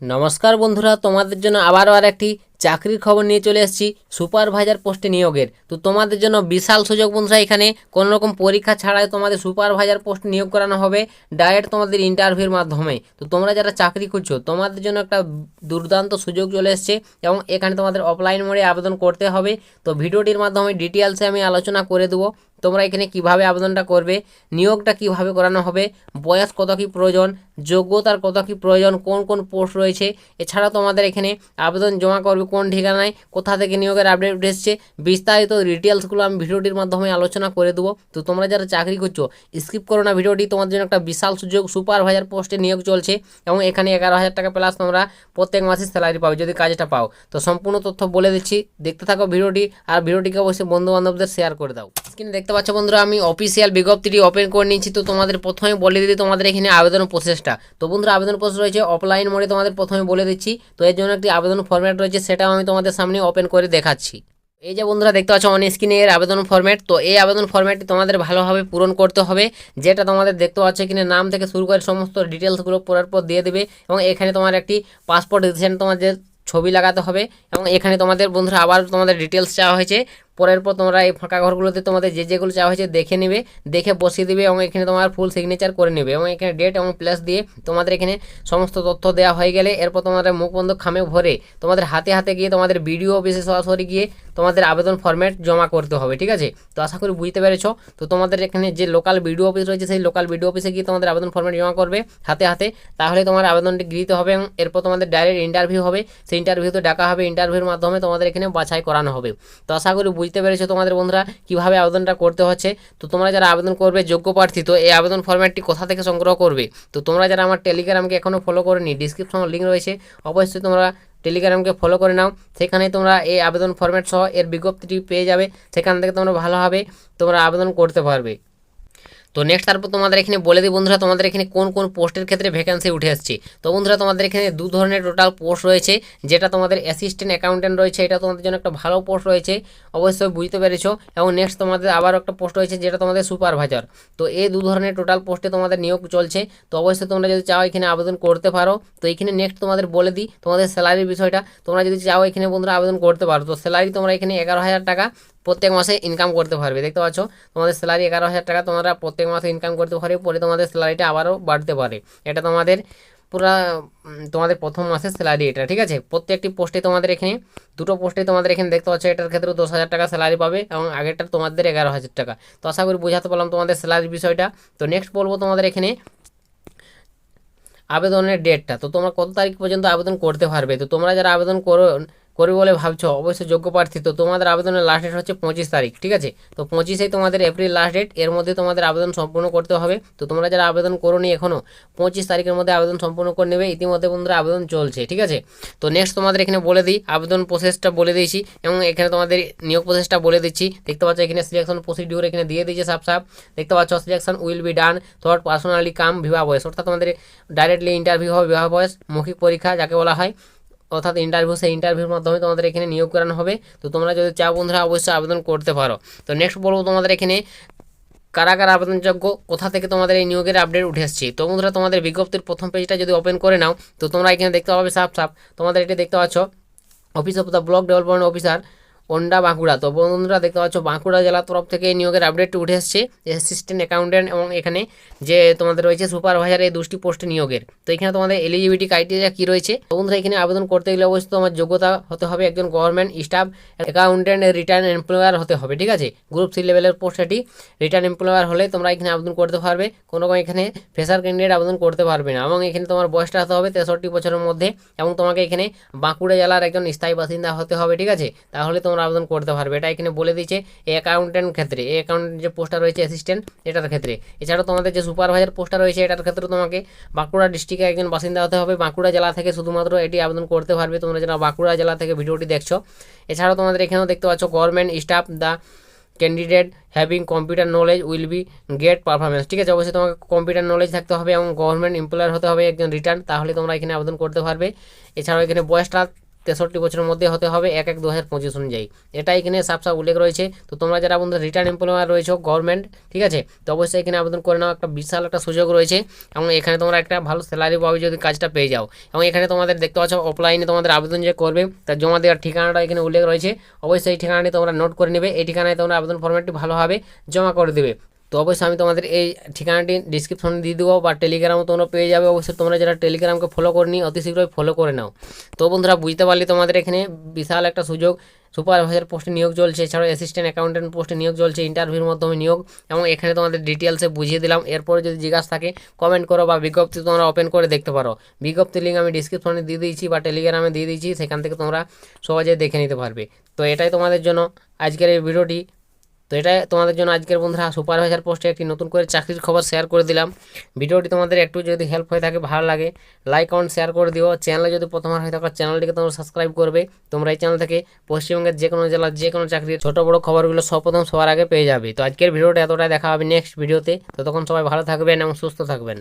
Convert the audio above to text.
নমস্কার বন্ধুরা, তোমাদের জন্য আবারও আর একটি চাকরির খবর নিয়ে চলে এসেছি সুপারভাইজার পোস্টে নিয়োগের। তো তোমাদের জন্য বিশাল সুযোগ বন্ধুরা, এখানে কোনো রকম পরীক্ষা ছাড়াই তোমাদের সুপারভাইজার পোস্ট নিয়োগ করানো হবে ডাইরেক্ট তোমাদের ইন্টারভিউর মাধ্যমে। তো তোমরা যারা চাকরি করছ তোমাদের জন্য একটা দুর্দান্ত সুযোগ চলে এসেছে এবং এখানে তোমাদের অফলাইন মোডে আবেদন করতে হবে। তো ভিডিওটির মাধ্যমে ডিটেলসে আমি আলোচনা করে দেবো। তোমরা এখানে কীভাবে আবেদনটা করবে, নিয়োগটা কীভাবে করানো হবে, বয়স কত কি প্রয়োজন, যোগ্যতার কত কি প্রয়োজন, কোন কোন পোস্ট রয়েছে এছাড়া তোমাদের এখানে আবেদন জমা করবে কোন ঠিকানায়, কোথা থেকে নিয়োগের আপডেট এসছে, বিস্তারিত ডিটেলসগুলো আমি ভিডিওটির মাধ্যমে আলোচনা করে দেবো। তো তোমরা যারা চাকরি করছ, স্কিপ করো না ভিডিওটি, তোমাদের জন্য একটা বিশাল সুযোগ, সুপারভাইজার পোস্টে নিয়োগ চলছে এবং এখানে এগারো হাজার টাকা প্লাস তোমরা প্রত্যেক মাসে স্যালারি পাবে, যদি কাজটা পাও। তো সম্পূর্ণ তথ্য বলে দিচ্ছি, দেখতে থাকো ভিডিওটি, আর ভিডিওটিকে অবশ্যই বন্ধু বান্ধবদের শেয়ার করে দাও। স্ক্রিনে দেখতে পাচ্ছ বন্ধুরা, আমি অফিসিয়াল বিজ্ঞপ্তিটি ওপেন করে নিয়েছি, তো তোমাদের প্রথমে বলে দিই তোমাদের এখানে আবেদন প্রসেসটা তো বন্ধুরা, আবেদন প্রসেস রয়েছে অফলাইন মোডে তোমাদের প্রথমে বলে দিচ্ছি, তো এর জন্য একটি আবেদন ফরম্যাট রয়েছে, সেটাও আমি তোমাদের সামনে ওপেন করে দেখাচ্ছি। এই যে বন্ধুরা, দেখতে পাচ্ছ অন স্ক্রিনে এর আবেদন ফরম্যাট তো এই আবেদন ফরম্যাটটি তোমাদের ভালোভাবে পূরণ করতে হবে, যেটা তোমাদের দেখতে পাচ্ছ এখানে নাম থেকে শুরু করে সমস্ত ডিটেলসগুলো পড়ার পর দিয়ে দেবে, এবং এখানে তোমার একটি পাসপোর্ট রিসেন্ট তোমাদের ছবি লাগাতে হবে, এবং এখানে তোমাদের বন্ধুরা আবার তোমাদের ডিটেলস চাওয়া হয়েছে পরের পর তোমরা এই ফাঁকা ঘরগুলোতে তোমাদের যে যেগুলো চাওয়া হয়েছে দেখে নেবে, দেখে বসিয়ে দেবে এবং এখানে তোমার ফুল সিগনেচার করে নেবে এবং এখানে ডেট এবং প্লেস দিয়ে তোমাদের এখানে সমস্ত তথ্য দেওয়া হয়ে গেলে এরপর তোমাদের মুখ বন্ধ খামে ভরে তোমাদের হাতে হাতে গিয়ে তোমাদের বিডিও অফিসে সরাসরি গিয়ে তোমাদের আবেদন ফরম্যাট জমা করতে হবে, ঠিক আছে? তো আশা করি বুঝতে পেরেছ। তো তোমাদের এখানে যে লোকাল বিডিও অফিস রয়েছে, সেই লোকাল বিডিও অফিসে গিয়ে তোমাদের আবেদন ফরম্যাট জমা করবে হাতে হাতে। তাহলে তোমার আবেদনটি গৃহীত হবে এবং এরপর তোমাদের ডাইরেক্ট ইন্টারভিউ হবে। সেই ইন্টারভিউতে ডাকা হবে ইন্টারভিউর মাধ্যমে তোমাদের এখানে বাছাই করানো হবে। তো আশা করি বুঝতে পেরেছ তোমাদের বন্ধুরা কীভাবে আবেদনটা করতে হচ্ছে। তো তোমরা যারা আবেদন করবে, যোগ্য প্রার্থী, তো এই আবেদন ফরম্যাটটি কোথা থেকে সংগ্রহ করবে? তো তোমরা যারা আমার টেলিগ্রামকে এখনও ফলো করেনি ডিসক্রিপশন লিঙ্ক রয়েছে। অবশ্যই তোমরা টেলিগ্রামকে ফলো করে নাও। সেখানে তোমরা এই আবেদন ফরম্যাট সহ এর বিজ্ঞপ্তিটি পেয়ে যাবে। সেখান থেকে তোমরা ভালোভাবে তোমরা আবেদন করতে পারবে। তো নেক্সট তারপর তোমাদের এখানে বলে দিই বন্ধুরা, তোমাদের এখানে কোন কোন পোস্টের ক্ষেত্রে ভ্যাকেন্সি উঠে আসছে? তো বন্ধুরা, তোমাদের এখানে দু ধরনের টোটাল পোস্ট রয়েছে, যেটা তোমাদের অ্যাসিস্ট্যান্ট অ্যাকাউন্টেন্ট রয়েছে, এটা তোমাদের জন্য একটা ভালো পোস্ট রয়েছে, অবশ্যই বুঝতে পেরেছ। এবং নেক্সট তোমাদের আবার একটা পোস্ট রয়েছে, যেটা তোমাদের সুপারভাইজার তো এই দু ধরনের টোটাল পোস্টে তোমাদের নিয়োগ চলছে, তো অবশ্যই তোমরা যদি চাও এখানে আবেদন করতে পারো। তো এখানে নেক্সট তোমাদের বলে দিই তোমাদের স্যালারির বিষয়টা, তোমরা যদি চাও এখানে বন্ধুরা আবেদন করতে পারো। তো স্যালারি তোমরা এখানে এগারো হাজার টাকা প্রত্যেক মাসে ইনকাম করতে পারবে, দেখতে পাচ্ছ? তোমাদের স্যালারি এগারো হাজার টাকা তোমরা প্রত্যেক মাসে ইনকাম করতে পারবে, পরে তোমাদের স্যালারিটা আবারও বাড়তে পারে। এটা তোমাদের পুরা তোমাদের প্রথম মাসের স্যালারি এটা, ঠিক আছে? প্রত্যেকটি পোস্টে তোমাদের এখানে, দুটো পোস্টে তোমাদের এখানে দেখতে পাচ্ছ, এটার ক্ষেত্রে দশ হাজার টাকা স্যালারি পাবে এবং আগেরটা তোমাদের এগারো হাজার টাকা। তো আশা করি বোঝাতে পারলাম তোমাদের স্যালারির বিষয়টা। তো নেক্সট বলব তোমাদের এখানে আবেদনের ডেটটা তো তোমরা কত তারিখ পর্যন্ত আবেদন করতে পারবে? তো তোমরা যারা আবেদন করো করবে বলে ভাবছ, অবশ্যই যোগ্য প্রার্থী। তো তোমাদের আবেদনের লাস্ট ডেট হচ্ছে পঁচিশ তারিখ, ঠিক আছে? তো পঁচিশেই তোমাদের এপ্রিল লাস্ট ডেট এর মধ্যে তোমাদের আবেদন সম্পূর্ণ করতে হবে। তো তোমরা যারা আবেদন করো নি এখনও পঁচিশ তারিখের মধ্যে আবেদন সম্পূর্ণ করে নেবে। ইতিমধ্যে বন্ধুরা আবেদন চলছে, ঠিক আছে? তো নেক্সট তোমাদের এখানে বলে দিই, আবেদন প্রসেসটা বলে দিয়েছি এবং এখানে তোমাদের নিয়োগ প্রসেসটা বলে দিচ্ছি। দেখতে পাচ্ছ এখানে সিলেকশন প্রসিডিউর এখানে দিয়ে দিয়েছে সাপ সাপ দেখতে পাচ্ছ selection will be done thought personally cum বিবাহ বয়স। অর্থাৎ তোমাদের ডাইরেক্টলি ইন্টারভিউ হবে বিবাহ বয়স, মৌখিক পরীক্ষা, যাকে বলা হয়। অর্থাৎ ইন্টারভিউ সেই ইন্টারভিউর মাধ্যমে তোমাদের এখানে নিয়োগ করানো হবে। তো তোমরা যদি চাও বন্ধুরা, অবশ্যই আবেদন করতে পারো। তো নেক্সট বলব তোমাদের এখানে কারা কারা আবেদনযোগ্য, কোথা থেকে তোমাদের এই নিয়োগের আপডেট উঠে আসছে। তো বন্ধুরা, তোমাদের বিজ্ঞপ্তির প্রথম পেজটা যদি ওপেন করে নাও, তো তোমরা এখানে দেখতে পাবে, সাফ সাপ তোমাদের এটি দেখতে পাচ্ছ office of the block development officer Onda Bankura. তো বন্ধুরা, দেখতে পাচ্ছ, বাঁকুড়া জেলার তরফ থেকে এই নিয়োগের আপডেটটি উঠে এসছে অ্যাসিস্ট্যান্ট অ্যাকাউন্টেন্ট এবং এখানে যে তোমাদের রয়েছে সুপারভাইজার এই দুটি পোস্টে নিয়োগের। তো এখানে তোমাদের এলিজিবিলিটি ক্রাইটেরিয়া কী রয়েছে? বন্ধুরা, এখানে আবেদন করতে গেলে অবশ্যই তোমার যোগ্যতা হতে হবে একজন government staff accountant return employer হতে হবে, ঠিক আছে? গ্রুপ সি লেভেলের পোস্ট এটি। রিটার্ন এমপ্লয়ার হলে তোমরা এখানে আবেদন করতে পারবে। কোনো রকম এখানে ফ্রেশার ক্যান্ডিডেট আবেদন করতে পারবে না। এবং এখানে তোমার বয়সটা হতে হবে তেষট্টি বছরের মধ্যে এবং তোমাকে এখানে বাঁকুড়া জেলার একজন স্থায়ী বাসিন্দা হতে হবে, ঠিক আছে? তাহলে তোমরা আবেদন করতে পারবে। এটা এখানে বলে দিয়েছে অ্যাকাউন্টেন্ট ক্ষেত্রে। অ্যাকাউন্টেন্ট যে পোস্টটা রয়েছে অ্যাসিস্ট্যান্ট এটার ক্ষেত্রে। এছাড়াও তোমাদের যে সুপারভাইজার পোস্টটা রয়েছে, এটার ক্ষেত্রে তোমাকে বাঁকুড়া ডিস্ট্রিক্টে একজন বাসিন্দা হতে হবে। বাঁকুড়া জেলা থেকে শুধুমাত্র এটি আবেদন করতে পারবে। তোমরা যারা বাঁকুড়া জেলা থেকে ভিডিওটি দেখছ এছাড়াও তোমাদের এখানেও দেখতে পাচ্ছ government staff the candidate having computer knowledge will be get performance ঠিক আছে? অবশ্যই তোমাকে কম্পিউটার নলেজ থাকতে হবে এবং গভর্নমেন্ট এমপ্লয়ার হতে হবে একজন রিটার্ন তাহলে তোমরা এখানে আবেদন করতে পারবে। এছাড়াও এখানে বয়সটা তেষট্টি বছরের মধ্যে হতে হবে এক এক দু হাজার পঁচিশ অনুযায়ী। এটা এখানে সাফ উল্লেখ রয়েছে। তো তোমরা যারা বন্ধুরা রিটার্ন এমপ্লয়ার রয়েছে গভর্নমেন্ট ঠিক আছে? তো অবশ্যই এখানে আবেদন করে নাও। একটা বিশাল একটা সুযোগ রয়েছে। এবং এখানে তোমরা একটা ভালো স্যালারি পাবে যদি কাজটা পেয়ে যাও। এবং এখানে তোমাদের দেখতে পাচ্ছ অফলাইনে তোমাদের আবেদন যে করবে তার জমা দেওয়ার ঠিকানাটা এখানে উল্লেখ রয়েছে। অবশ্যই এই ঠিকানাটি তোমরা নোট করে নেবে। এই ঠিকানায় তোমরা আবেদন ফর্মেটটি ভালোভাবে জমা করে দেবে। তো অবশ্যই আমি তোমাদের এই ঠিকানাটি ডিসক্রিপশনে দিয়ে দেবো বা টেলিগ্রামও তোমরা পেয়ে যাবে। অবশ্যই তোমরা যারা টেলিগ্রামকে ফলো করনি, অতি শীঘ্রই ফলো করে নাও। তো বন্ধুরা, বুঝতে পারলে তোমাদের এখানে বিশাল একটা সুযোগ। সুপারভাইজার পোস্টে নিয়োগ চলছে, এছাড়াও অ্যাসিস্ট্যান্ট অ্যাকাউন্টেন্ট পোস্টে নিয়োগ চলছে ইন্টারভিউর মাধ্যমে নিয়োগ। এবং এখানে তোমাদের ডিটেলসে বুঝিয়ে দিলাম। এরপরে যদি জিজ্ঞাসা থাকে কমেন্ট করো বা বিজ্ঞপ্তি তোমরা ওপেন করে দেখতে পারো। বিজ্ঞপ্তি লিঙ্ক আমি ডিসক্রিপশনে দিয়ে দিয়েছি বা টেলিগ্রামে দিয়ে দিয়েছি। সেখান থেকে তোমরা সহজে দেখে নিতে পারবে। তো এটাই তোমাদের জন্য আজকের এই ভিডিওটি। তো এটাই তোমাদের জন্য আজকের বন্ধুরা সুপারভাইজার পোস্টে একটি নতুন করে চাকরির খবর শেয়ার করে দিলাম। ভিডিওটি তোমাদের একটু যদি হেল্প হয়ে থাকে, ভালো লাগে লাইক কমেন্ট শেয়ার করে দিও। চ্যানেলে যদি প্রথমবার হয়ে থাকো চ্যানেলটিকে তোমরা সাবস্ক্রাইব করবে। তোমরা এই চ্যানেল থেকে পশ্চিমবঙ্গের যে কোনো জেলার যে কোনো চাকরির ছোটো বড়ো খবরগুলো সর্বপ্রথম সবার আগে পেয়ে যাবে। তো আজকের ভিডিওটা এতটাই, দেখা হবে নেক্সট ভিডিওতে। ততক্ষণ সবাই ভালো থাকবেন এবং সুস্থ থাকবেন।